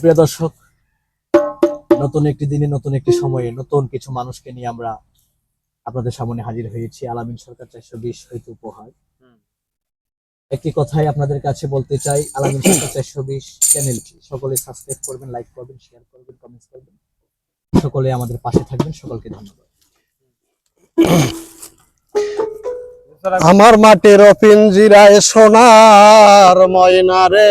সুপ্রিয় দর্শক নতুন একটি দিনে নতুন একটি সময়ে নতুন কিছু মানুষকে নিয়ে আমরা আপনাদের সামনে হাজির হয়েছি। আলামিন সরকার চারশো বিশ হইতে উপহার। একটি কথাই আপনাদের কাছে বলতে চাই আলামিন সরকার চারশো বিশ চ্যানেলটি। সকলে সাবস্ক্রাইব করবেন লাইক করবেন শেয়ার করবেন কমেন্টস করবেন। সকলে আমাদের পাশে থাকবেন সকলকে ধন্যবাদ। আমার মাটির পিঞ্জিরায় সোনার ময়না রে।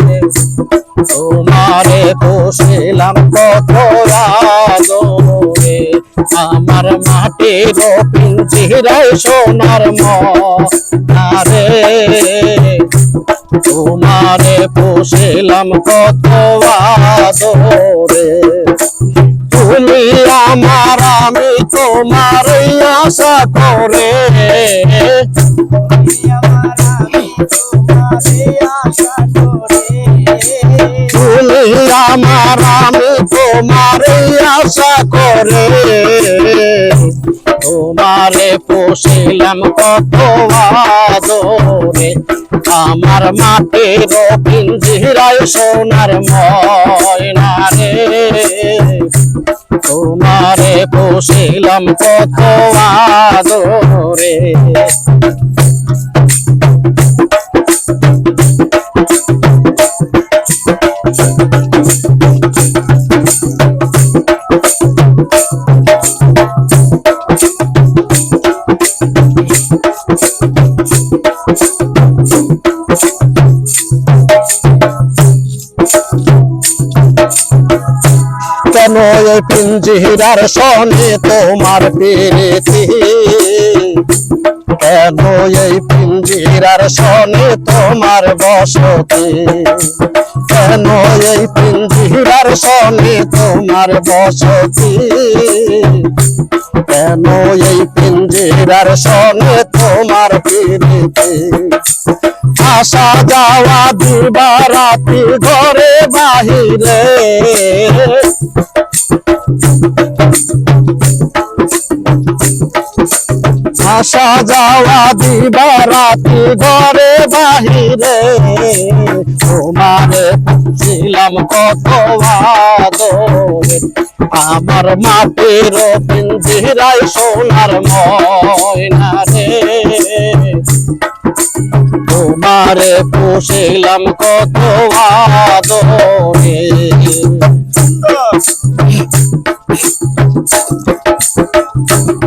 তোমারে পুষিলাম কত আদরে আমার মাটির পিঞ্জিরায় সোনার ময়না রে তোমারে পুষিলাম কত আদরে তুমি আমার, আমি তোমার আশা করে। তুমি আমার আমি তোমার আশা করে। তোমারে পোষিলাম কত আদরে। আমার মাটির পিঞ্জিরায় সোনার ময়না রে। তোমারে পোষিলাম কত আদরে। এই পিঞ্জিরার সনে তোমার প্রীতি। কেন এই পিঞ্জিরার সনে তোমার বসতি? কেন এই পিঞ্জিরার সনে তোমার বসতি? কেন এই পিঞ্জিরার সনে তোমার পিড়িতে আসা যাওয়া দিবা রাতি ঘরে বাহিরে। আসা যাওয়া দিবা রাতি ঘরে বাহিরে। তোমারে ছিলাম কত আমার মাটির পিঞ্জিরায় সোনার ময়না রে। তোমারে পুষিলাম কত আদরে আগুনে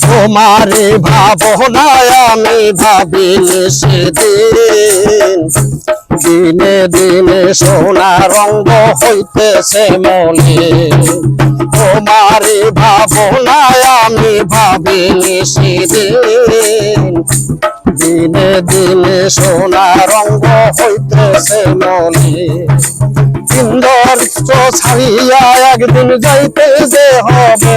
তোমারে ভাবনায় আমি ভাবিনি সেদিন। দিনে দিনে সোনা রঙ্গ হইতেছে মনে তোমারে ভাবনায় আমি ভাবিনি সেদিন। দিনে দিনে সোনা রঙ্গ হইতেছে মনে। সুন্দর ছাড়িয়া একদিন যাইতে যে হবে।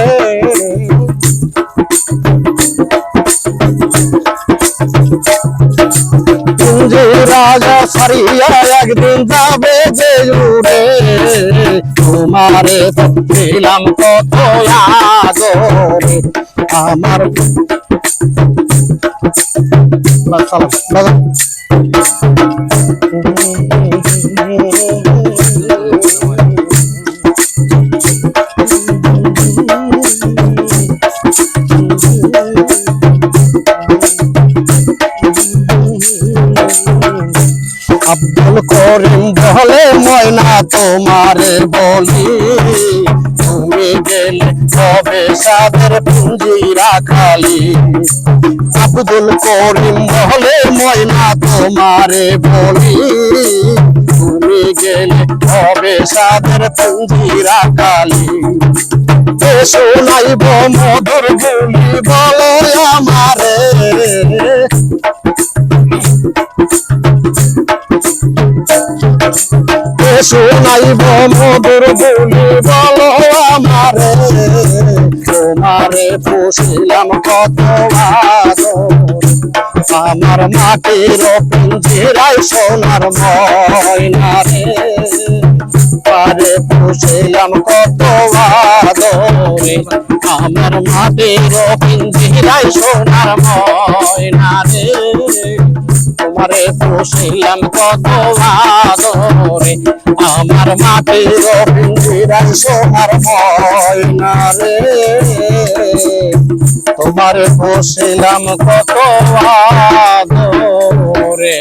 রাজা সারিয়া একদিন যাবে যে উড়ে তোমারে দিলাম কত আগরে আমার আব্দুল করিম বলে, ময়না তোমারে বলি। তুমি গেলে হবে সাদের পুঞ্জিরা খালি। আব্দুল করিম বলে, ময়না তোমারে বলি। তুমি গেলে হবে সাদের পুঞ্জিরা খালি। এ শোনাইব মধুর গুলি, বলো আমারে। মধুর গুলি বলো আমারে, তোমারে পুষিলাম কত আমার মাটির পিঞ্জিরাই সোনার ময়না রে। পারে পুষিলাম কত আমার মাটির পিঞ্জিরাই সোনার ময়না তোমারে পুষিলাম কত আদরে। আমার মাটির পিঞ্জিরাই সোনার ময়না রে। তোমারে পুষিলাম কত আদরে।